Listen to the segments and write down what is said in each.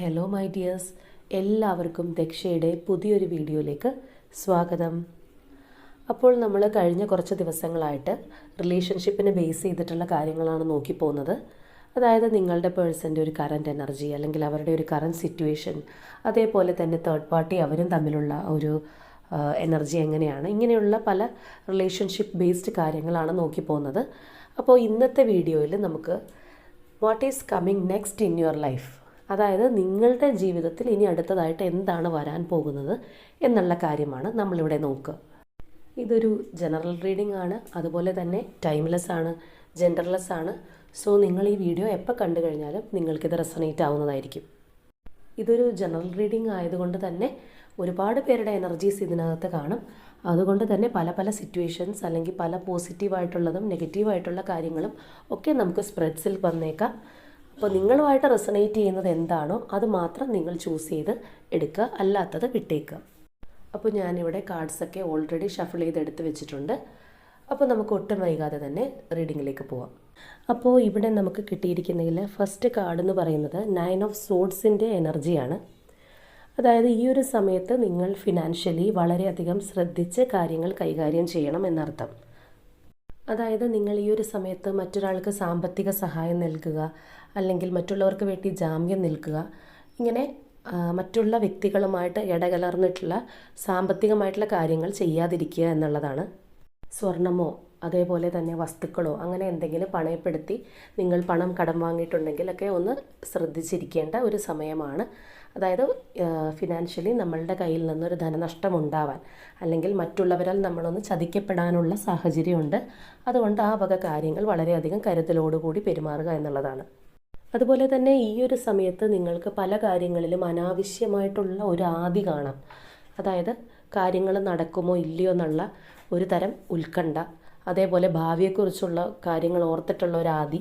Hello my dears എല്ലാവർക്കും ദക്ഷയുടെ പുതിയൊരു വീഡിയോയിലേക്ക് സ്വാഗതം. അപ്പോൾ നമ്മൾ കഴിഞ്ഞ കുറച്ച് ദിവസങ്ങളായിട്ട് റിലേഷൻഷിപ്പിനെ ബേസ് ചെയ്തിട്ടുള്ള കാര്യങ്ങളാണ് നോക്കിപ്പോകുന്നത്. അതായത് നിങ്ങളുടെ പേഴ്സന്റെ ഒരു കറന്റ് എനർജി അല്ലെങ്കിൽ അവരുടെ ഒരു കറന്റ് സിറ്റുവേഷൻ അതേപോലെ തന്നെ തേർഡ് പാർട്ടി അവരും തമ്മിലുള്ള ഒരു എനർജി എങ്ങനെയാണ്? ഇങ്ങനെയുള്ള പല റിലേഷൻഷിപ്പ് ബേസ്ഡ് കാര്യങ്ങളാണ് നോക്കിപ്പോകുന്നത്. അപ്പോൾ ഇന്നത്തെ വീഡിയോയിൽ നമുക്ക് what is coming next in your life അതായത് നിങ്ങളുടെ ജീവിതത്തിൽ ഇനി അടുത്തതായിട്ട് എന്താണ് വരാൻ പോകുന്നത് എന്നുള്ള കാര്യമാണ് നമ്മളിവിടെ നോക്കുക. ഇതൊരു ജനറൽ റീഡിംഗ് ആണ്. അതുപോലെ തന്നെ ടൈംലെസ് ആണ് ജെൻഡർലെസ് ആണ്. സോ നിങ്ങൾ ഈ വീഡിയോ എപ്പോൾ കണ്ടു കഴിഞ്ഞാലും നിങ്ങൾക്കിത് റെസണേറ്റ് ആവുന്നതായിരിക്കും. ഇതൊരു ജനറൽ റീഡിംഗ് ആയതുകൊണ്ട് തന്നെ ഒരുപാട് പേരുടെ എനർജീസ് ഇതിനകത്ത് കാണും. അതുകൊണ്ട് തന്നെ പല പല സിറ്റുവേഷൻസ് അല്ലെങ്കിൽ പല പോസിറ്റീവായിട്ടുള്ളതും നെഗറ്റീവായിട്ടുള്ള കാര്യങ്ങളും ഒക്കെ നമുക്ക് സ്പ്രെഡ്സിൽ വന്നേക്കാം. അപ്പോൾ നിങ്ങളുമായിട്ട് റെസണേറ്റ് ചെയ്യുന്നത് എന്താണോ അത് മാത്രം നിങ്ങൾ ചൂസ് ചെയ്ത് എടുക്കുക അല്ലാത്തത് വിട്ടേക്കുക. അപ്പോൾ ഞാനിവിടെ കാർഡ്സൊക്കെ ഓൾറെഡി ഷഫിൾ ചെയ്ത് എടുത്ത് വെച്ചിട്ടുണ്ട്. അപ്പോൾ നമുക്ക് ഒട്ടും വൈകാതെ തന്നെ റീഡിങ്ങിലേക്ക് പോവാം. അപ്പോൾ ഇവിടെ നമുക്ക് കിട്ടിയിരിക്കുന്നതിൽ ഫസ്റ്റ് കാർഡ് എന്ന് പറയുന്നത് നയൻ ഓഫ് സോഡ്സിന്റെ എനർജിയാണ് അതായത് ഈ ഒരു സമയത്ത് നിങ്ങൾ ഫിനാൻഷ്യലി വളരെയധികം ശ്രദ്ധിച്ച് കാര്യങ്ങൾ കൈകാര്യം ചെയ്യണം എന്നർത്ഥം. അതായത് നിങ്ങൾ ഈ ഒരു സമയത്ത് മറ്റൊരാൾക്ക് സാമ്പത്തിക സഹായം നൽകുക അല്ലെങ്കിൽ മറ്റുള്ളവർക്ക് വേണ്ടി ജാമ്യം നിൽക്കുക. ഇങ്ങനെ മറ്റുള്ള വ്യക്തികളുമായിട്ട് ഇടകലർന്നിട്ടുള്ള സാമ്പത്തികമായിട്ടുള്ള കാര്യങ്ങൾ ചെയ്യാതിരിക്കുക എന്നുള്ളതാണ്. സ്വർണമോ അതേപോലെ തന്നെ വസ്തുക്കളോ അങ്ങനെ എന്തെങ്കിലും പണയപ്പെടുത്തി നിങ്ങൾ പണം കടം വാങ്ങിയിട്ടുണ്ടെങ്കിലൊക്കെ ഒന്ന് ശ്രദ്ധിച്ചിരിക്കേണ്ട ഒരു സമയമാണ്. അതായത് ഫിനാൻഷ്യലി നമ്മളുടെ കയ്യിൽ നിന്നൊരു ധനനഷ്ടം ഉണ്ടാവാൻ അല്ലെങ്കിൽ മറ്റുള്ളവരാൽ നമ്മളൊന്ന് ചതിക്കപ്പെടാനുള്ള സാഹചര്യമുണ്ട്. അതുകൊണ്ട് ആ വക കാര്യങ്ങൾ വളരെയധികം കരുതലോടുകൂടി പെരുമാറുക എന്നുള്ളതാണ്. അതുപോലെ തന്നെ ഈ ഒരു സമയത്ത് നിങ്ങൾക്ക് പല കാര്യങ്ങളിലും അനാവശ്യമായിട്ടുള്ള ഒരു ആദി കാണാം. അതായത് കാര്യങ്ങൾ നടക്കുമോ ഇല്ലയോ എന്നുള്ള ഒരു തരം ഉത്കണ്ഠ അതേപോലെ ഭാവിയെക്കുറിച്ചുള്ള കാര്യങ്ങൾ ഓർത്തിട്ടുള്ള ഒരു ആദി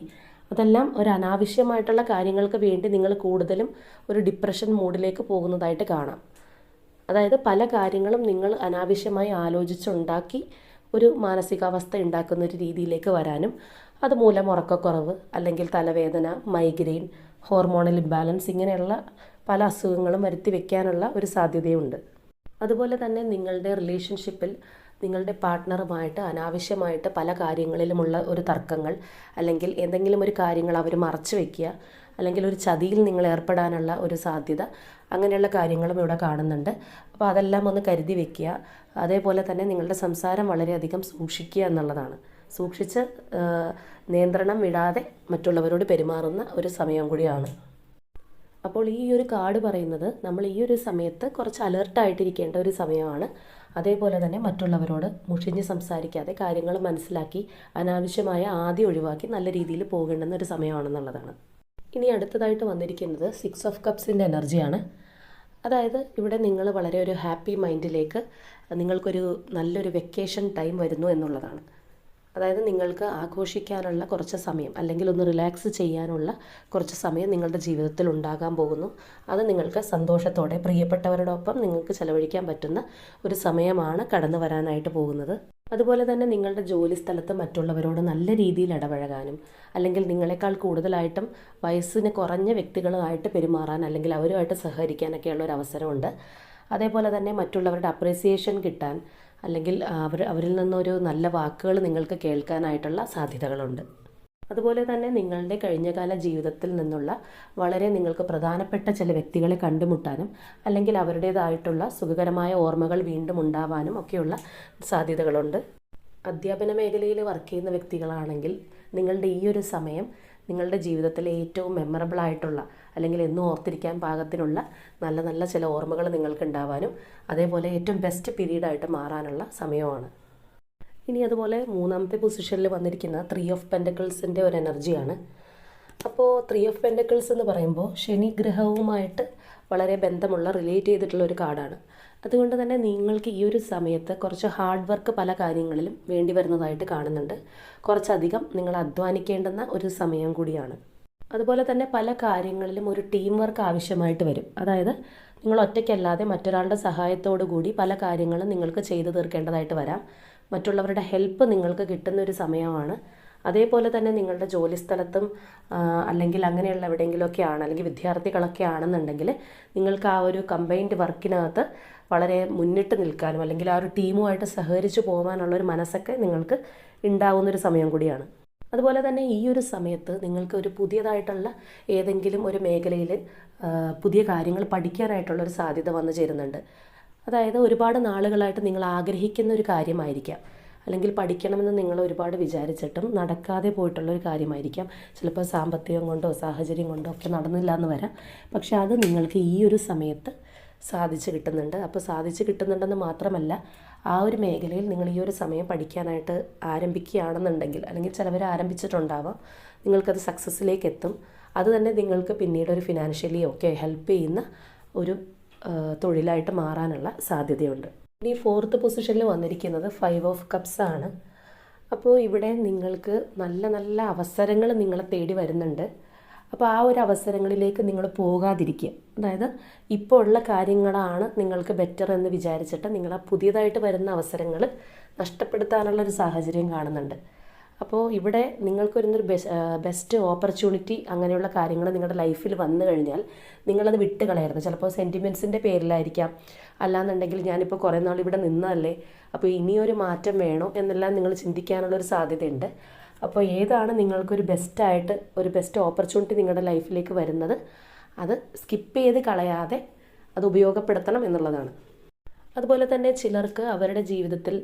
അതെല്ലാം ഒരു അനാവശ്യമായിട്ടുള്ള കാര്യങ്ങൾക്ക് വേണ്ടി നിങ്ങൾ കൂടുതലും ഒരു ഡിപ്രഷൻ മൂഡിലേക്ക് പോകുന്നതായിട്ട് കാണാം. അതായത് പല കാര്യങ്ങളും നിങ്ങൾ അനാവശ്യമായി ആലോചിച്ചുണ്ടാക്കി ഒരു മാനസികാവസ്ഥ ഉണ്ടാക്കുന്ന ഒരു രീതിയിലേക്ക് വരാനും അതുമൂലം ഉറക്കക്കുറവ് അല്ലെങ്കിൽ തലവേദന മൈഗ്രെയിൻ ഹോർമോണൽ ഇംബാലൻസ് ഇങ്ങനെയുള്ള പല അസുഖങ്ങളും വരുത്തി വെക്കാനുള്ള ഒരു സാധ്യതയുണ്ട്. അതുപോലെ തന്നെ നിങ്ങളുടെ റിലേഷൻഷിപ്പിൽ നിങ്ങളുടെ പാർട്ട്ണറുമായിട്ട് അനാവശ്യമായിട്ട് പല കാര്യങ്ങളിലുമുള്ള ഒരു തർക്കങ്ങൾ അല്ലെങ്കിൽ എന്തെങ്കിലും ഒരു കാര്യങ്ങൾ അവർ മറച്ചു വയ്ക്കുക അല്ലെങ്കിൽ ഒരു ചതിയിൽ നിങ്ങൾ ഏർപ്പെടാനുള്ള ഒരു സാധ്യത അങ്ങനെയുള്ള കാര്യങ്ങളും ഇവിടെ കാണുന്നുണ്ട്. അപ്പോൾ അതെല്ലാം ഒന്ന് കരുതി വയ്ക്കുക അതേപോലെ തന്നെ നിങ്ങളുടെ സംസാരം വളരെയധികം സൂക്ഷിക്കുക എന്നുള്ളതാണ്. സൂക്ഷിച്ച് നിയന്ത്രണം വിടാതെ മറ്റുള്ളവരോട് പെരുമാറുന്ന ഒരു സമയം കൂടിയാണ്. അപ്പോൾ ഈ ഒരു കാർഡ് പറയുന്നത് നമ്മൾ ഈ ഒരു സമയത്ത് കുറച്ച് അലേർട്ടായിട്ടിരിക്കേണ്ട ഒരു സമയമാണ്. അതേപോലെ തന്നെ മറ്റുള്ളവരോട് മുഷിഞ്ഞ് സംസാരിക്കാതെ കാര്യങ്ങൾ മനസ്സിലാക്കി അനാവശ്യമായ ആദ്യം ഒഴിവാക്കി നല്ല രീതിയിൽ പോകേണ്ടുന്ന ഒരു സമയമാണെന്നുള്ളതാണ്. ഇനി അടുത്തതായിട്ട് വന്നിരിക്കുന്നത് സിക്സ് ഓഫ് കപ്സിന്റെ എനർജിയാണ്. അതായത് ഇവിടെ നിങ്ങൾ വളരെ ഒരു ഹാപ്പി മൈൻഡിലേക്ക് നിങ്ങൾക്കൊരു നല്ലൊരു വെക്കേഷൻ ടൈം വരുന്നു എന്നുള്ളതാണ്. അതായത് നിങ്ങൾക്ക് ആഘോഷിക്കാനുള്ള കുറച്ച് സമയം അല്ലെങ്കിൽ ഒന്ന് റിലാക്സ് ചെയ്യാനുള്ള കുറച്ച് സമയം നിങ്ങളുടെ ജീവിതത്തിൽ ഉണ്ടാകാൻ പോകുന്നു. അത് നിങ്ങൾക്ക് സന്തോഷത്തോടെ പ്രിയപ്പെട്ടവരോടൊപ്പം നിങ്ങൾക്ക് ചെലവഴിക്കാൻ പറ്റുന്ന ഒരു സമയമാണ് കടന്നു വരാനായിട്ട് പോകുന്നത്. അതുപോലെ തന്നെ നിങ്ങളുടെ ജോലി സ്ഥലത്ത് മറ്റുള്ളവരോട് നല്ല രീതിയിൽ ഇടപഴകാനും അല്ലെങ്കിൽ നിങ്ങളെക്കാൾ കൂടുതലായിട്ടും വയസ്സിന് കുറഞ്ഞ വ്യക്തികളുമായിട്ട് പെരുമാറാൻ അല്ലെങ്കിൽ അവരുമായിട്ട് സഹകരിക്കാനൊക്കെയുള്ള ഒരു അവസരമുണ്ട്. അതേപോലെ തന്നെ മറ്റുള്ളവരുടെ അപ്രീസിയേഷൻ കിട്ടാൻ അല്ലെങ്കിൽ അവർ അവരിൽ നിന്നൊരു നല്ല വാക്കുകൾ നിങ്ങൾക്ക് കേൾക്കാനായിട്ടുള്ള സാധ്യതകളുണ്ട്. അതുപോലെ തന്നെ നിങ്ങളുടെ കഴിഞ്ഞകാല ജീവിതത്തിൽ നിന്നുള്ള വളരെ നിങ്ങൾക്ക് പ്രധാനപ്പെട്ട ചില വ്യക്തികളെ കണ്ടുമുട്ടാനും അല്ലെങ്കിൽ അവരുടേതായിട്ടുള്ള സുഖകരമായ ഓർമ്മകൾ വീണ്ടും ഉണ്ടാവാനും ഒക്കെയുള്ള സാധ്യതകളുണ്ട്. അധ്യാപന മേഖലയിൽ വർക്ക് ചെയ്യുന്ന വ്യക്തികളാണെങ്കിൽ നിങ്ങളുടെ ഈ ഒരു സമയം നിങ്ങളുടെ ജീവിതത്തിലെ ഏറ്റവും മെമ്മറബിൾ ആയിട്ടുള്ള അല്ലെങ്കിൽ എന്നും ഓർത്തിരിക്കാൻ പാകത്തിനുള്ള നല്ല നല്ല ചില ഓർമ്മകൾ നിങ്ങൾക്ക് ഉണ്ടാവാനും അതേപോലെ ഏറ്റവും ബെസ്റ്റ് പീരീഡായിട്ട് മാറാനുള്ള സമയമാണ്. ഇനി അതുപോലെ മൂന്നാമത്തെ പൊസിഷനിൽ വന്നിരിക്കുന്ന ത്രീ ഓഫ് പെൻഡക്കിൾസിന്റെ ഒരു എനർജിയാണ് അപ്പോൾ ത്രീ ഓഫ് പെൻഡക്കിൾസ് എന്ന് പറയുമ്പോൾ ശനി ഗ്രഹവുമായിട്ട് വളരെ ബന്ധമുള്ള റിലേറ്റ് ചെയ്തിട്ടുള്ള ഒരു കാർഡാണ്. അതുകൊണ്ട് തന്നെ നിങ്ങൾക്ക് ഈ ഒരു സമയത്ത് കുറച്ച് ഹാർഡ് വർക്ക് പല കാര്യങ്ങളിലും വേണ്ടി വരുന്നതായിട്ട് കാണുന്നുണ്ട്. കുറച്ചധികം നിങ്ങൾ അധ്വാനിക്കേണ്ടുന്ന ഒരു സമയം കൂടിയാണ്. അതുപോലെ തന്നെ പല കാര്യങ്ങളിലും ഒരു ടീം വർക്ക് ആവശ്യമായിട്ട് വരും. അതായത് നിങ്ങൾ ഒറ്റയ്ക്കല്ലാതെ മറ്റൊരാളുടെ സഹായത്തോടു കൂടി പല കാര്യങ്ങളും നിങ്ങൾക്ക് ചെയ്തു തീർക്കേണ്ടതായിട്ട് വരാം. മറ്റുള്ളവരുടെ ഹെൽപ്പ് നിങ്ങൾക്ക് കിട്ടുന്ന ഒരു സമയമാണ്. അതേപോലെ തന്നെ നിങ്ങളുടെ ജോലി സ്ഥലത്തും അല്ലെങ്കിൽ അങ്ങനെയുള്ള എവിടെയെങ്കിലുമൊക്കെ ആണ് അല്ലെങ്കിൽ വിദ്യാർത്ഥികളൊക്കെ ആണെന്നുണ്ടെങ്കിൽ നിങ്ങൾക്ക് ആ ഒരു കമ്പൈൻഡ് വർക്കിനകത്ത് വളരെ മുന്നിട്ട് നിൽക്കാനും അല്ലെങ്കിൽ ആ ഒരു ടീമുമായിട്ട് സഹകരിച്ച് പോകാനുള്ളൊരു മനസ്സൊക്കെ നിങ്ങൾക്ക് ഉണ്ടാവുന്നൊരു സമയം കൂടിയാണ്. അതുപോലെ തന്നെ ഈ ഒരു സമയത്ത് നിങ്ങൾക്ക് ഒരു പുതിയതായിട്ടുള്ള ഏതെങ്കിലും ഒരു മേഖലയിൽ പുതിയ കാര്യങ്ങൾ പഠിക്കാനായിട്ടുള്ളൊരു സാധ്യത വന്നു ചേരുന്നുണ്ട്. അതായത് ഒരുപാട് നാളുകളായിട്ട് നിങ്ങൾ ആഗ്രഹിക്കുന്ന ഒരു കാര്യമായിരിക്കാം. അല്ലെങ്കിൽ പഠിക്കണമെന്ന് നിങ്ങൾ ഒരുപാട് വിചാരിച്ചിട്ടും നടക്കാതെ പോയിട്ടുള്ള ഒരു കാര്യമായിരിക്കാം. ചിലപ്പോൾ സാമ്പത്തികം കൊണ്ടോ സാഹചര്യം കൊണ്ടോ ഒക്കെ നടന്നില്ല എന്ന് വരാം. പക്ഷെ അത് നിങ്ങൾക്ക് ഈ ഒരു സമയത്ത് സാധിച്ചു കിട്ടുന്നുണ്ട്. അപ്പോൾ സാധിച്ചു കിട്ടുന്നുണ്ടെന്ന് മാത്രമല്ല ആ ഒരു മേഖലയിൽ നിങ്ങൾ ഈ ഒരു സമയം പഠിക്കാനായിട്ട് ആരംഭിക്കുകയാണെന്നുണ്ടെങ്കിൽ അല്ലെങ്കിൽ ചിലവർ ആരംഭിച്ചിട്ടുണ്ടാവാം നിങ്ങൾക്കത് സക്സസ്സിലേക്ക് എത്തും. അത് തന്നെ നിങ്ങൾക്ക് പിന്നീട് ഒരു ഫിനാൻഷ്യലി ഒക്കെ ഹെൽപ്പ് ചെയ്യുന്ന ഒരു തൊഴിലായിട്ട് മാറാനുള്ള സാധ്യതയുണ്ട്. ഇനി ഫോർത്ത് പൊസിഷനിൽ വന്നിരിക്കുന്നത് ഫൈവ് ഓഫ് കപ്സ് ആണ്. അപ്പോൾ ഇവിടെ നിങ്ങൾക്ക് നല്ല നല്ല അവസരങ്ങൾ നിങ്ങളെ തേടി വരുന്നുണ്ട്. അപ്പോൾ ആ ഒരു അവസരങ്ങളിലേക്ക് നിങ്ങൾ പോകാതിരിക്കുക. അതായത് ഇപ്പോൾ ഉള്ള കാര്യങ്ങളാണ് നിങ്ങൾക്ക് ബെറ്റർ എന്ന് വിചാരിച്ചിട്ട് നിങ്ങൾ പുതിയതായിട്ട് വരുന്ന അവസരങ്ങൾ നഷ്ടപ്പെടുത്താനുള്ള ഒരു സാഹചര്യം കാണുന്നുണ്ട്. അപ്പോൾ ഇവിടെ നിങ്ങൾക്ക് വരുന്നൊരു ബെസ്റ്റ് ഓപ്പർച്യൂണിറ്റി അങ്ങനെയുള്ള കാര്യങ്ങൾ നിങ്ങളുടെ ലൈഫിൽ വന്നു കഴിഞ്ഞാൽ നിങ്ങളത് വിട്ട് കളയരുത് ചിലപ്പോൾ സെന്റിമെൻസിന്റെ പേരിലായിരിക്കാം. അല്ലാന്നുണ്ടെങ്കിൽ ഞാനിപ്പോൾ കുറേ നാൾ ഇവിടെ നിന്നതല്ലേ? അപ്പോൾ ഇനിയൊരു മാറ്റം വേണോ എന്നെല്ലാം നിങ്ങൾ ചിന്തിക്കാനുള്ളൊരു സാധ്യതയുണ്ട്. അപ്പോൾ ഏതാണ് നിങ്ങൾക്കൊരു ബെസ്റ്റായിട്ട് ഒരു ബെസ്റ്റ് ഓപ്പർച്യൂണിറ്റി നിങ്ങളുടെ ലൈഫിലേക്ക് വരുന്നത്? അത് സ്കിപ്പ് ചെയ്ത് കളയാതെ അത് ഉപയോഗപ്പെടുത്തണം എന്നുള്ളതാണ്. അതുപോലെ തന്നെ ചിലർക്ക് അവരുടെ ജീവിതത്തിൽ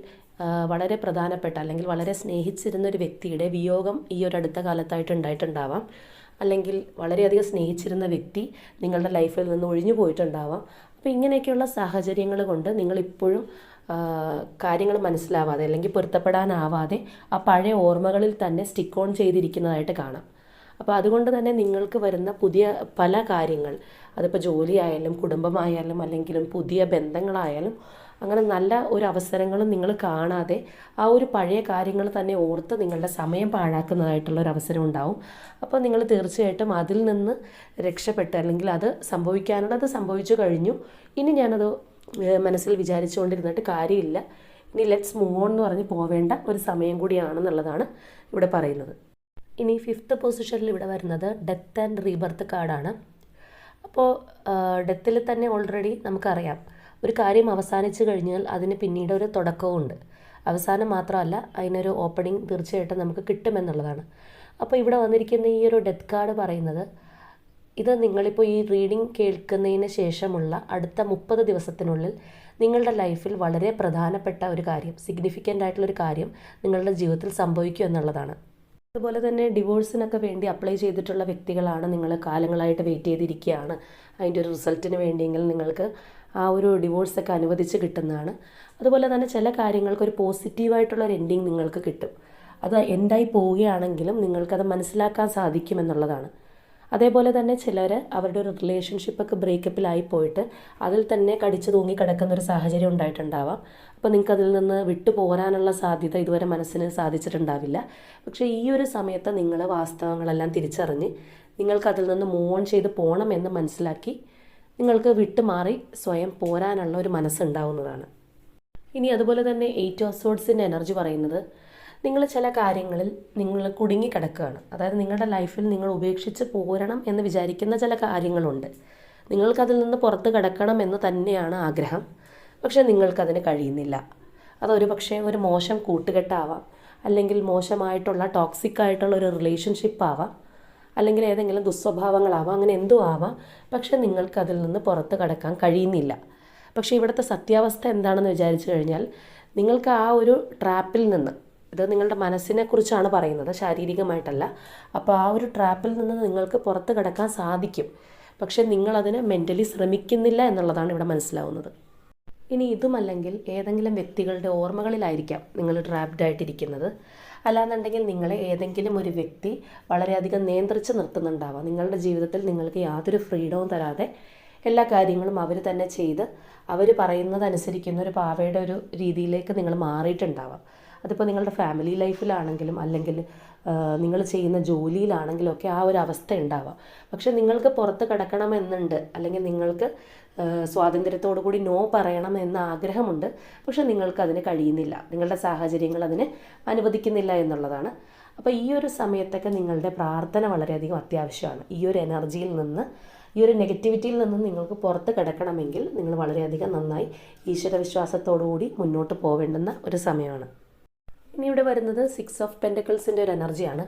വളരെ പ്രധാനപ്പെട്ട അല്ലെങ്കിൽ വളരെ സ്നേഹിച്ചിരുന്ന ഒരു വ്യക്തിയുടെ വിയോഗം ഈ ഒരു അടുത്ത കാലത്തായിട്ട് ഉണ്ടായിട്ടുണ്ടാവാം. അല്ലെങ്കിൽ വളരെയധികം സ്നേഹിച്ചിരുന്ന വ്യക്തി നിങ്ങളുടെ ലൈഫിൽ നിന്ന് ഒഴിഞ്ഞു പോയിട്ടുണ്ടാവാം. അപ്പോൾ ഇങ്ങനെയൊക്കെയുള്ള സാഹചര്യങ്ങൾ കൊണ്ട് നിങ്ങളിപ്പോഴും കാര്യങ്ങൾ മനസ്സിലാവാതെ അല്ലെങ്കിൽ പൊരുത്തപ്പെടാനാവാതെ ആ പഴയ ഓർമ്മകളിൽ തന്നെ സ്റ്റിക്ക് ഓൺ ചെയ്തിരിക്കുന്നതായിട്ട് കാണാം. അപ്പോൾ അതുകൊണ്ട് തന്നെ നിങ്ങൾക്ക് വരുന്ന പുതിയ പല കാര്യങ്ങൾ അതിപ്പോൾ ജോലിയായാലും കുടുംബമായാലും അല്ലെങ്കിലും പുതിയ ബന്ധങ്ങളായാലും അങ്ങനെ നല്ല ഒരു അവസരങ്ങളും നിങ്ങൾ കാണാതെ ആ ഒരു പഴയ കാര്യങ്ങൾ തന്നെ ഓർത്ത് നിങ്ങളുടെ സമയം പാഴാക്കുന്നതായിട്ടുള്ള ഒരു അവസരം ഉണ്ടാവും. അപ്പോൾ നിങ്ങൾ തീർച്ചയായിട്ടും അതിൽ നിന്ന് രക്ഷപ്പെട്ട് അല്ലെങ്കിൽ അത് സംഭവിക്കാനുള്ളത് സംഭവിച്ചു കഴിഞ്ഞു. ഇനി ഞാനത് മനസ്സിൽ വിചാരിച്ചുകൊണ്ടിരുന്നിട്ട് കാര്യമില്ല. ഇനി ലെറ്റ്സ് മൂവ് ഓൺ എന്ന് പറഞ്ഞ് പോവേണ്ട ഒരു സമയം കൂടിയാണെന്നുള്ളതാണ് ഇവിടെ പറയുന്നത്. ഇനി ഫിഫ്ത്ത് പൊസിഷനിൽ ഇവിടെ വരുന്നത് ഡെത്ത് ആൻഡ് റീബർത്ത് കാർഡാണ് അപ്പോൾ ഡെത്തിൽ തന്നെ ഓൾറെഡി നമുക്കറിയാം. ഒരു കാര്യം അവസാനിച്ചു കഴിഞ്ഞാൽ അതിന് പിന്നീട് ഒരു തുടക്കവും ഉണ്ട്. അവസാനം മാത്രമല്ല അതിനൊരു ഓപ്പണിംഗ് തീർച്ചയായിട്ടും നമുക്ക് കിട്ടുമെന്നുള്ളതാണ്. അപ്പോൾ ഇവിടെ വന്നിരിക്കുന്ന ഈ ഒരു ഡെത്ത് കാർഡ് പറയുന്നത് ഇത് നിങ്ങളിപ്പോൾ ഈ റീഡിംഗ് കേൾക്കുന്നതിന് ശേഷമുള്ള അടുത്ത മുപ്പത് ദിവസത്തിനുള്ളിൽ നിങ്ങളുടെ ലൈഫിൽ വളരെ പ്രധാനപ്പെട്ട ഒരു കാര്യം സിഗ്നിഫിക്കന്റ് ആയിട്ടുള്ളൊരു കാര്യം നിങ്ങളുടെ ജീവിതത്തിൽ സംഭവിക്കും എന്നുള്ളതാണ്. അതുപോലെ തന്നെ ഡിവോഴ്സിനൊക്കെ വേണ്ടി അപ്ലൈ ചെയ്തിട്ടുള്ള വ്യക്തികളാണ് നിങ്ങൾ കാലങ്ങളായിട്ട് വെയിറ്റ് ചെയ്തിരിക്കുകയാണ്. അതിന്റെ ഒരു റിസൾട്ടിന് വേണ്ടിയെങ്കിൽ നിങ്ങൾക്ക് ആ ഒരു ഡിവോഴ്സൊക്കെ അനുവദിച്ച് കിട്ടുന്നതാണ്. അതുപോലെ തന്നെ ചില കാര്യങ്ങൾക്ക് ഒരു പോസിറ്റീവായിട്ടുള്ള ഒരു എൻഡിങ് നിങ്ങൾക്ക് കിട്ടും. അത് എൻഡായി പോവുകയാണെങ്കിലും നിങ്ങൾക്കത് മനസ്സിലാക്കാൻ സാധിക്കുമെന്നുള്ളതാണ് അതേപോലെ തന്നെ ചിലർ അവരുടെ ഒരു റിലേഷൻഷിപ്പൊക്കെ ബ്രേക്കപ്പിലായി പോയിട്ട് അതിൽ തന്നെ കടിച്ചു തൂങ്ങി കിടക്കുന്ന ഒരു സാഹചര്യം ഉണ്ടായിട്ടുണ്ടാവാം. അപ്പോൾ നിങ്ങൾക്ക് അതിൽ നിന്ന് വിട്ടു പോരാനുള്ള സാധ്യത ഇതുവരെ മനസ്സിന് സാധിച്ചിട്ടുണ്ടാവില്ല. പക്ഷേ ഈ ഒരു സമയത്ത് നിങ്ങൾ വാസ്തവങ്ങളെല്ലാം തിരിച്ചറിഞ്ഞ് നിങ്ങൾക്ക് അതിൽ നിന്ന് ഓൺ ചെയ്ത് പോകണമെന്ന് മനസ്സിലാക്കി നിങ്ങൾക്ക് വിട്ടുമാറി സ്വയം പോരാനുള്ള ഒരു മനസ്സുണ്ടാവുന്നതാണ്. ഇനി അതുപോലെ തന്നെ എയ്റ്റ് ഓഫ് സോഡ്സിന്റെ എനർജി പറയുന്നത് നിങ്ങൾ ചില കാര്യങ്ങളിൽ നിങ്ങൾ കുടുങ്ങിക്കിടക്കുകയാണ്. അതായത് നിങ്ങളുടെ ലൈഫിൽ നിങ്ങൾ ഉപേക്ഷിച്ച് പോരണം എന്ന് വിചാരിക്കുന്ന ചില കാര്യങ്ങളുണ്ട്. നിങ്ങൾക്കതിൽ നിന്ന് പുറത്ത് കിടക്കണം എന്ന് തന്നെയാണ് ആഗ്രഹം. പക്ഷെ നിങ്ങൾക്കതിന് കഴിയുന്നില്ല. അതൊരു പക്ഷേ ഒരു മോശം കൂട്ടുകെട്ടാവാം. അല്ലെങ്കിൽ മോശമായിട്ടുള്ള ടോക്സിക് ആയിട്ടുള്ള ഒരു റിലേഷൻഷിപ്പ് ആവാം. അല്ലെങ്കിൽ ഏതെങ്കിലും ദുസ്വഭാവങ്ങളാവാം. അങ്ങനെ എന്തോ ആവാം. പക്ഷെ നിങ്ങൾക്കതിൽ നിന്ന് പുറത്ത് കടക്കാൻ കഴിയുന്നില്ല. പക്ഷേ ഇവിടുത്തെ സത്യാവസ്ഥ എന്താണെന്ന് വിചാരിച്ചു കഴിഞ്ഞാൽ നിങ്ങൾക്ക് ആ ഒരു ട്രാപ്പിൽ നിന്ന് ഇത് നിങ്ങളുടെ മനസ്സിനെ കുറിച്ചാണ് പറയുന്നത് ശാരീരികമായിട്ടല്ല. അപ്പോൾ ആ ഒരു ട്രാപ്പിൽ നിന്ന് നിങ്ങൾക്ക് പുറത്ത് കിടക്കാൻ സാധിക്കും. പക്ഷെ നിങ്ങളതിന് മെന്റലി ശ്രമിക്കുന്നില്ല എന്നുള്ളതാണ് ഇവിടെ മനസ്സിലാവുന്നത്. ഇനി ഇതുമല്ലെങ്കിൽ ഏതെങ്കിലും വ്യക്തികളുടെ ഓർമ്മകളിലായിരിക്കാം നിങ്ങൾ ട്രാപ്ഡ് ആയിട്ടിരിക്കുന്നത്. അല്ലാന്നുണ്ടെങ്കിൽ നിങ്ങളെ ഏതെങ്കിലും ഒരു വ്യക്തി വളരെയധികം നിയന്ത്രിച്ച് നിർത്തുന്നുണ്ടാവാം. നിങ്ങളുടെ ജീവിതത്തിൽ നിങ്ങൾക്ക് യാതൊരു ഫ്രീഡവും തരാതെ എല്ലാ കാര്യങ്ങളും അവർ തന്നെ ചെയ്ത് അവർ പറയുന്നതനുസരിക്കുന്ന ഒരു പാവയുടെ ഒരു രീതിയിലേക്ക് നിങ്ങൾ മാറിയിട്ടുണ്ടാവാം. അതിപ്പോൾ നിങ്ങളുടെ ഫാമിലി ലൈഫിലാണെങ്കിലും അല്ലെങ്കിൽ നിങ്ങൾ ചെയ്യുന്ന ജോലിയിലാണെങ്കിലും ഒക്കെ ആ ഒരു അവസ്ഥ ഉണ്ടാവാം. പക്ഷെ നിങ്ങൾക്ക് പുറത്ത് കിടക്കണമെന്നുണ്ട്. അല്ലെങ്കിൽ നിങ്ങൾക്ക് സ്വാതന്ത്ര്യത്തോടു കൂടി നോ പറയണം എന്ന ആഗ്രഹമുണ്ട്. പക്ഷെ നിങ്ങൾക്ക് അതിന് കഴിയുന്നില്ല. നിങ്ങളുടെ സാഹചര്യങ്ങൾ അതിന് അനുവദിക്കുന്നില്ല എന്നുള്ളതാണ്. അപ്പോൾ ഈ ഒരു സമയത്തൊക്കെ നിങ്ങളുടെ പ്രാർത്ഥന വളരെയധികം അത്യാവശ്യമാണ്. ഈ ഒരു എനർജിയിൽ നിന്ന് ഈ ഒരു നെഗറ്റിവിറ്റിയിൽ നിന്ന് നിങ്ങൾക്ക് പുറത്ത് കിടക്കണമെങ്കിൽ നിങ്ങൾ വളരെയധികം നന്നായി ഈശ്വരവിശ്വാസത്തോടുകൂടി മുന്നോട്ട് പോവേണ്ടുന്ന ഒരു സമയമാണ്. ഇനി ഇവിടെ വരുന്നത് സിക്സ് ഓഫ് പെന്റക്കിൾസിന്റെ ഒരു എനർജിയാണ്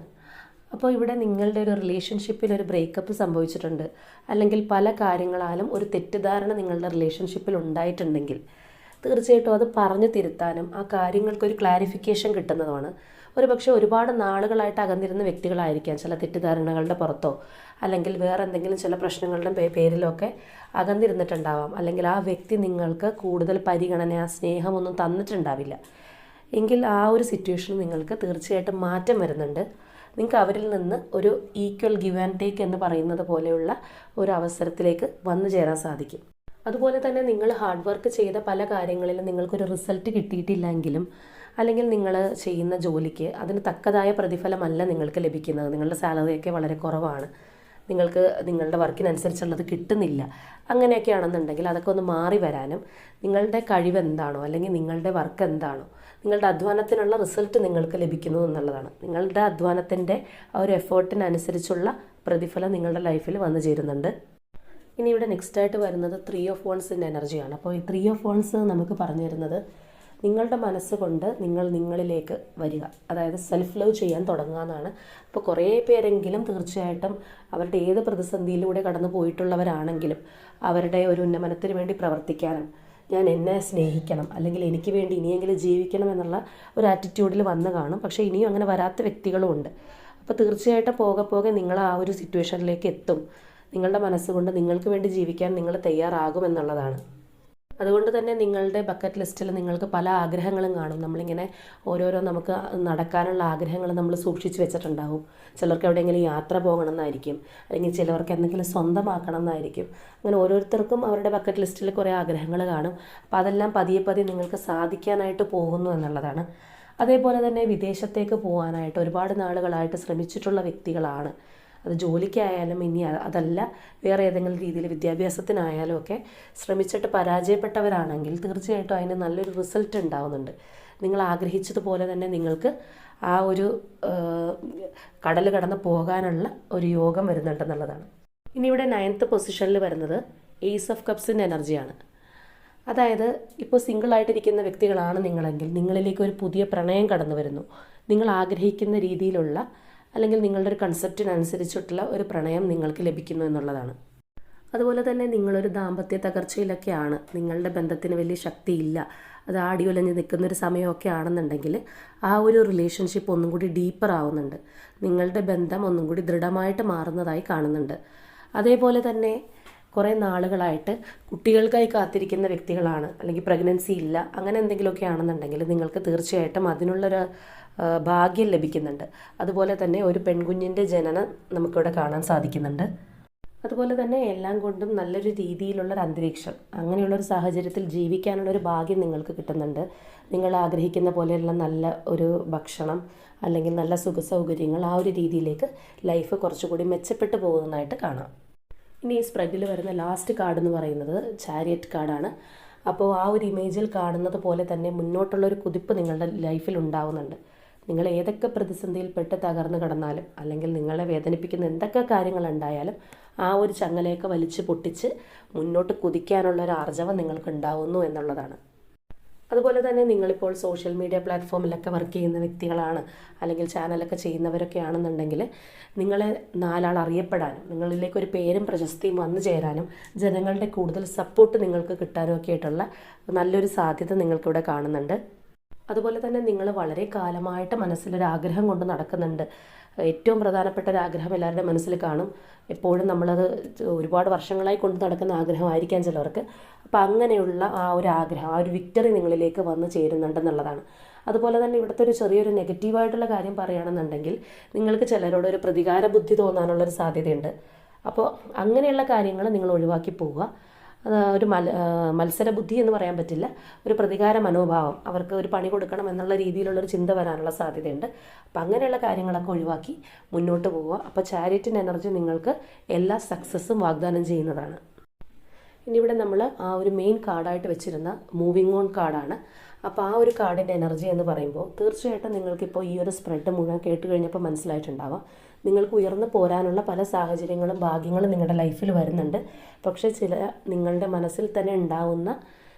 അപ്പോൾ ഇവിടെ നിങ്ങളുടെ ഒരു റിലേഷൻഷിപ്പിൽ ഒരു ബ്രേക്കപ്പ് സംഭവിച്ചിട്ടുണ്ട്. അല്ലെങ്കിൽ പല കാര്യങ്ങളാലും ഒരു തെറ്റിദ്ധാരണ നിങ്ങളുടെ റിലേഷൻഷിപ്പിൽ ഉണ്ടായിട്ടുണ്ടെങ്കിൽ തീർച്ചയായിട്ടും അത് പറഞ്ഞു തിരുത്താനും ആ കാര്യങ്ങൾക്കൊരു ക്ലാരിഫിക്കേഷൻ കിട്ടുന്നതുമാണ്. ഒരു പക്ഷേ ഒരുപാട് നാളുകളായിട്ട് അകന്നിരുന്ന വ്യക്തികളായിരിക്കാം ചില തെറ്റിദ്ധാരണകളുടെ പുറത്തോ അല്ലെങ്കിൽ വേറെ എന്തെങ്കിലും ചില പ്രശ്നങ്ങളുടെ പേരിലോ പേരിലൊക്കെ അകന്നിരുന്നിട്ടുണ്ടാവാം. അല്ലെങ്കിൽ ആ വ്യക്തി നിങ്ങൾക്ക് കൂടുതൽ പരിഗണന സ്നേഹമൊന്നും തന്നിട്ടുണ്ടാവില്ല. എങ്കിൽ ആ ഒരു സിറ്റുവേഷൻ നിങ്ങൾക്ക് തീർച്ചയായിട്ടും മാറ്റം വരുന്നുണ്ട്. നിങ്ങൾക്ക് അവരിൽ നിന്ന് ഒരു ഈക്വൽ ഗിവ് ആൻഡ് ടേക്ക് എന്ന് പറയുന്നത് പോലെയുള്ള ഒരു അവസരത്തിലേക്ക് വന്നു ചേരാൻ സാധിക്കും. അതുപോലെ തന്നെ നിങ്ങൾ ഹാർഡ് വർക്ക് ചെയ്ത പല കാര്യങ്ങളിലും നിങ്ങൾക്കൊരു റിസൾട്ട് കിട്ടിയിട്ടില്ലെങ്കിലും അല്ലെങ്കിൽ നിങ്ങൾ ചെയ്യുന്ന ജോലിക്ക് അതിന് തക്കതായ പ്രതിഫലമല്ല നിങ്ങൾക്ക് ലഭിക്കുന്നത്. നിങ്ങളുടെ സാലറിയൊക്കെ വളരെ കുറവാണ്. നിങ്ങൾക്ക് നിങ്ങളുടെ വർക്കിനനുസരിച്ചുള്ളത് കിട്ടുന്നില്ല. അങ്ങനെയൊക്കെ ആണെന്നുണ്ടെങ്കിൽ അതൊക്കെ ഒന്ന് മാറി വരാനും നിങ്ങളുടെ കഴിവ് എന്താണോ അല്ലെങ്കിൽ നിങ്ങളുടെ വർക്ക് എന്താണോ നിങ്ങളുടെ അധ്വാനത്തിനുള്ള റിസൾട്ട് നിങ്ങൾക്ക് ലഭിക്കുന്നു എന്നുള്ളതാണ്. നിങ്ങളുടെ അധ്വാനത്തിന്റെ ആ ഒരു എഫേർട്ടിനനുസരിച്ചുള്ള പ്രതിഫലം നിങ്ങളുടെ ലൈഫിൽ വന്നു ചേരുന്നുണ്ട്. ഇനി ഇവിടെ നെക്സ്റ്റ് ആയിട്ട് വരുന്നത് ത്രീ ഓഫ് വൺസിന്റെ എനർജിയാണ് അപ്പോൾ ഈ ത്രീ ഓഫ് വൺസ് നമുക്ക് പറഞ്ഞു തരുന്നത് നിങ്ങളുടെ മനസ്സുകൊണ്ട് നിങ്ങൾ നിങ്ങളിലേക്ക് വരിക. അതായത് സെൽഫ് ലവ് ചെയ്യാൻ തുടങ്ങുക എന്നാണ്. അപ്പോൾ കുറേ പേരെങ്കിലും തീർച്ചയായിട്ടും അവരുടെ ഏത് പ്രതിസന്ധിയിലൂടെ കടന്നു പോയിട്ടുള്ളവരാണെങ്കിലും അവരുടെ ഒരു ഉന്നമനത്തിന് വേണ്ടി പ്രവർത്തിക്കാനും ഞാൻ എന്നെ സ്നേഹിക്കണം അല്ലെങ്കിൽ എനിക്ക് വേണ്ടി ഇനിയെങ്കിലും ജീവിക്കണം എന്നുള്ള ഒരു ആറ്റിറ്റ്യൂഡിൽ വന്ന് കാണും. പക്ഷേ ഇനിയും അങ്ങനെ വരാത്ത വ്യക്തികളും ഉണ്ട്. അപ്പോൾ തീർച്ചയായിട്ടും പോകെ പോകെ നിങ്ങൾ ആ ഒരു സിറ്റുവേഷനിലേക്ക് എത്തും. നിങ്ങളുടെ മനസ്സുകൊണ്ട് നിങ്ങൾക്ക് വേണ്ടി ജീവിക്കാൻ നിങ്ങൾ തയ്യാറാകുമെന്നുള്ളതാണ് അതുകൊണ്ട് തന്നെ നിങ്ങളുടെ ബക്കറ്റ് ലിസ്റ്റിൽ നിങ്ങൾക്ക് പല ആഗ്രഹങ്ങളും കാണും. നമ്മളിങ്ങനെ ഓരോരോ നമുക്ക് നടക്കാനുള്ള ആഗ്രഹങ്ങൾ നമ്മൾ സൂക്ഷിച്ചു വെച്ചിട്ടുണ്ടാവും. ചിലർക്ക് എവിടെയെങ്കിലും യാത്ര പോകണം എന്നായിരിക്കും അല്ലെങ്കിൽ ചിലവർക്ക് എന്തെങ്കിലും സ്വന്തമാക്കണം എന്നായിരിക്കും അങ്ങനെ ഓരോരുത്തർക്കും അവരുടെ ബക്കറ്റ് ലിസ്റ്റിൽ കുറേ ആഗ്രഹങ്ങൾ കാണും. അപ്പോൾ അതെല്ലാം പതിയെ പതിയെ നിങ്ങൾക്ക് സാധിക്കാനായിട്ട് പോകുന്നു എന്നുള്ളതാണ്. അതേപോലെ തന്നെ വിദേശത്തേക്ക് പോകാനായിട്ട് ഒരുപാട് നാളുകളായിട്ട് ശ്രമിച്ചിട്ടുള്ള വ്യക്തികളാണ്. അത് ജോലിക്കായാലും ഇനി അതല്ല വേറെ ഏതെങ്കിലും രീതിയിൽ വിദ്യാഭ്യാസത്തിനായാലും ഒക്കെ ശ്രമിച്ചിട്ട് പരാജയപ്പെട്ടവരാണെങ്കിൽ തീർച്ചയായിട്ടും അതിന് നല്ലൊരു റിസൾട്ട് ഉണ്ടാവുന്നുണ്ട്. നിങ്ങൾ ആഗ്രഹിച്ചതുപോലെ തന്നെ നിങ്ങൾക്ക് ആ ഒരു കടൽ കടന്ന് പോകാനുള്ള ഒരു യോഗം വരുന്നുണ്ടെന്നുള്ളതാണ്. ഇനി ഇവിടെ നയൻത്ത് പൊസിഷനിൽ വരുന്നത് എയ്സ് ഓഫ് കപ്സിന്റെ എനർജിയാണ് അതായത് ഇപ്പോൾ സിംഗിളായിട്ടിരിക്കുന്ന വ്യക്തികളാണ് നിങ്ങളെങ്കിൽ നിങ്ങളിലേക്ക് ഒരു പുതിയ പ്രണയം കടന്നു വരുന്നു. നിങ്ങൾ ആഗ്രഹിക്കുന്ന രീതിയിലുള്ള അല്ലെങ്കിൽ നിങ്ങളുടെ ഒരു കൺസെപ്റ്റിനനുസരിച്ചിട്ടുള്ള ഒരു പ്രണയം നിങ്ങൾക്ക് ലഭിക്കുന്നു എന്നുള്ളതാണ്. അതുപോലെ തന്നെ നിങ്ങളൊരു ദാമ്പത്യ തകർച്ചയിലൊക്കെയാണ് നിങ്ങളുടെ ബന്ധത്തിന് വലിയ ശക്തിയില്ല അത് ആടി നിൽക്കുന്നൊരു സമയമൊക്കെ ആണെന്നുണ്ടെങ്കിൽ ആ ഒരു റിലേഷൻഷിപ്പ് ഒന്നും കൂടി ഡീപ്പർ ആവുന്നുണ്ട്. നിങ്ങളുടെ ബന്ധം ഒന്നും കൂടി ദൃഢമായിട്ട് മാറുന്നതായി കാണുന്നുണ്ട്. അതേപോലെ തന്നെ കുറേ നാളുകളായിട്ട് കുട്ടികൾക്കായി കാത്തിരിക്കുന്ന വ്യക്തികളാണ് അല്ലെങ്കിൽ പ്രഗ്നൻസി ഇല്ല അങ്ങനെ എന്തെങ്കിലുമൊക്കെ ആണെന്നുണ്ടെങ്കിൽ നിങ്ങൾക്ക് തീർച്ചയായിട്ടും അതിനുള്ളൊരു ഭാഗ്യം ലഭിക്കുന്നുണ്ട്. അതുപോലെ തന്നെ ഒരു പെൺകുഞ്ഞിന്റെ ജനനം നമുക്കിവിടെ കാണാൻ സാധിക്കുന്നുണ്ട്. അതുപോലെ തന്നെ എല്ലാം കൊണ്ടും നല്ലൊരു രീതിയിലുള്ളൊരു അന്തരീക്ഷം അങ്ങനെയുള്ളൊരു സാഹചര്യത്തിൽ ജീവിക്കാനുള്ളൊരു ഭാഗ്യം നിങ്ങൾക്ക് കിട്ടുന്നുണ്ട്. നിങ്ങൾ ആഗ്രഹിക്കുന്ന പോലെയുള്ള നല്ല ഒരു ഭക്ഷണം അല്ലെങ്കിൽ നല്ല സുഖ സൗകര്യങ്ങൾ ആ ഒരു രീതിയിലേക്ക് ലൈഫ് കുറച്ചുകൂടി മെച്ചപ്പെട്ടു പോകുന്നതായിട്ട് കാണാം. ഇനി ഈ സ്പ്രെഡിൽ വരുന്ന ലാസ്റ്റ് കാർഡ് എന്ന് പറയുന്നത് ചാരിയറ്റ് കാർഡാണ് അപ്പോൾ ആ ഒരു ഇമേജിൽ കാണുന്നത് പോലെ തന്നെ മുന്നോട്ടുള്ള ഒരു കുതിപ്പ് നിങ്ങളുടെ ലൈഫിൽ ഉണ്ടാവുന്നുണ്ട്. നിങ്ങൾ ഏതൊക്കെ പ്രതിസന്ധിയിൽപ്പെട്ട് തകർന്നു കിടന്നാലും അല്ലെങ്കിൽ നിങ്ങളെ വേദനിപ്പിക്കുന്ന എന്തൊക്കെ കാര്യങ്ങളുണ്ടായാലും ആ ഒരു ചങ്ങലയൊക്കെ വലിച്ചു പൊട്ടിച്ച് മുന്നോട്ട് കുതിക്കാനുള്ള ഒരു ആർജവം നിങ്ങൾക്ക് ഉണ്ടാവുന്നു എന്നുള്ളതാണ്. അതുപോലെ തന്നെ നിങ്ങളിപ്പോൾ സോഷ്യൽ മീഡിയ പ്ലാറ്റ്ഫോമിലൊക്കെ വർക്ക് ചെയ്യുന്ന വ്യക്തികളാണ് അല്ലെങ്കിൽ ചാനലൊക്കെ ചെയ്യുന്നവരൊക്കെ ആണെന്നുണ്ടെങ്കിൽ നിങ്ങളെ നാലാൾ അറിയപ്പെടാനും നിങ്ങളിലേക്ക് ഒരു പേരും പ്രശസ്തിയും വന്നു ചേരാനും ജനങ്ങളുടെ കൂടുതൽ സപ്പോർട്ട് നിങ്ങൾക്ക് കിട്ടാനും ഒക്കെ ആയിട്ടുള്ള നല്ലൊരു സാധ്യത നിങ്ങൾക്കിവിടെ കാണുന്നുണ്ട്. അതുപോലെ തന്നെ നിങ്ങൾ വളരെ കാലമായിട്ട് മനസ്സിലൊരാഗ്രഹം കൊണ്ട് നടക്കുന്നുണ്ട്. ഏറ്റവും പ്രധാനപ്പെട്ട ഒരു ആഗ്രഹം എല്ലാവരുടെ മനസ്സിൽ കാണും. എപ്പോഴും നമ്മളത് ഒരുപാട് വർഷങ്ങളായി കൊണ്ട് നടക്കുന്ന ആഗ്രഹമായിരിക്കാം ചിലവർക്ക്. അപ്പോൾ അങ്ങനെയുള്ള ആ ഒരു ആഗ്രഹം ആ ഒരു വിക്ടറി നിങ്ങളിലേക്ക് വന്ന് ചേരുന്നുണ്ടെന്നുള്ളതാണ് അതുപോലെ തന്നെ ഇവിടുത്തെ ഒരു ചെറിയൊരു നെഗറ്റീവായിട്ടുള്ള കാര്യം പറയുകയാണെന്നുണ്ടെങ്കിൽ നിങ്ങൾക്ക് ചിലരോട് ഒരു പ്രതികാര ബുദ്ധി തോന്നാനുള്ളൊരു സാധ്യതയുണ്ട്. അപ്പോൾ അങ്ങനെയുള്ള കാര്യങ്ങൾ നിങ്ങൾ ഒഴിവാക്കി പോവുക. ഒരു മൽ മത്സര ബുദ്ധി എന്ന് പറയാൻ പറ്റില്ല. ഒരു പ്രതികാര മനോഭാവം. അവർക്ക് ഒരു പണി കൊടുക്കണം എന്നുള്ള രീതിയിലുള്ളൊരു ചിന്ത വരാനുള്ള സാധ്യതയുണ്ട്. അപ്പം അങ്ങനെയുള്ള കാര്യങ്ങളൊക്കെ ഒഴിവാക്കി മുന്നോട്ട് പോവുക. അപ്പോൾ ചാരിറ്റിന്റെ എനർജി നിങ്ങൾക്ക് എല്ലാ സക്സസ്സും വാഗ്ദാനം ചെയ്യുന്നതാണ്. ഇനി ഇവിടെ നമ്മൾ ആ ഒരു മെയിൻ കാർഡായിട്ട് വെച്ചിരുന്ന മൂവിങ് ഓൺ കാർഡാണ്. അപ്പോൾ ആ ഒരു കാർഡിന്റെ എനർജി എന്ന് പറയുമ്പോൾ തീർച്ചയായിട്ടും നിങ്ങൾക്കിപ്പോൾ ഈ ഒരു സ്പ്രെഡ് മുഴുവൻ കേട്ട് കഴിഞ്ഞപ്പോൾ മനസ്സിലായിട്ടുണ്ടാവാം. നിങ്ങൾക്ക് ഉയർന്നു പോരാനുള്ള പല സാഹചര്യങ്ങളും ഭാഗ്യങ്ങളും നിങ്ങളുടെ ലൈഫിൽ വരുന്നുണ്ട്. പക്ഷേ ചില നിങ്ങളുടെ മനസ്സിൽ തന്നെ ഉണ്ടാവുന്ന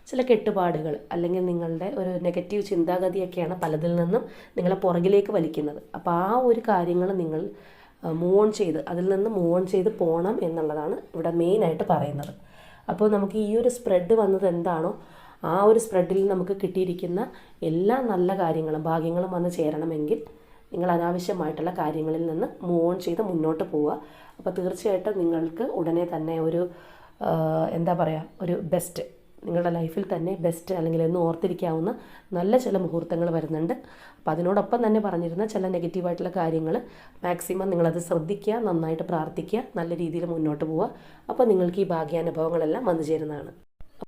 ചില കെട്ടുപാടുകൾ അല്ലെങ്കിൽ നിങ്ങളുടെ ഒരു നെഗറ്റീവ് ചിന്താഗതിയൊക്കെയാണ് പലതിൽ നിന്നും നിങ്ങളെ പുറകിലേക്ക് വലിക്കുന്നത്. അപ്പോൾ ആ ഒരു കാര്യങ്ങൾ നിങ്ങൾ മൂവ് ഓൺ ചെയ്ത് അതിൽ നിന്ന് മൂവ് ഓൺ ചെയ്ത് പോകണം എന്നുള്ളതാണ് ഇവിടെ മെയിനായിട്ട് പറയുന്നത്. അപ്പോൾ നമുക്ക് ഈ ഒരു സ്പ്രെഡ് വന്നത് എന്താണോ ആ ഒരു സ്പ്രെഡിൽ നമുക്ക് കിട്ടിയിരിക്കുന്ന എല്ലാ നല്ല കാര്യങ്ങളും ഭാഗ്യങ്ങളും വന്ന് ചേരണമെങ്കിൽ നിങ്ങൾ അനാവശ്യമായിട്ടുള്ള കാര്യങ്ങളിൽ നിന്ന് മൂവ് ഓൺ ചെയ്ത് മുന്നോട്ട് പോവുക. അപ്പോൾ തീർച്ചയായിട്ടും നിങ്ങൾക്ക് ഉടനെ തന്നെ ഒരു എന്താ പറയുക ഒരു ബെസ്റ്റ് നിങ്ങളുടെ ലൈഫിൽ തന്നെ ബെസ്റ്റ് അല്ലെങ്കിൽ എന്ന് ഓർത്തിരിക്കാവുന്ന നല്ല ചില മുഹൂർത്തങ്ങൾ വരുന്നുണ്ട്. അപ്പോൾ അതിനോടൊപ്പം തന്നെ പറഞ്ഞിരുന്ന ചില നെഗറ്റീവായിട്ടുള്ള കാര്യങ്ങൾ മാക്സിമം നിങ്ങളത് ശ്രദ്ധിക്കുക നന്നായിട്ട് പ്രാർത്ഥിക്കുക നല്ല രീതിയിൽ മുന്നോട്ട് പോവുക. അപ്പോൾ നിങ്ങൾക്ക് ഈ ഭാഗ്യാനുഭവങ്ങളെല്ലാം വന്നു ചേരുന്നതാണ്.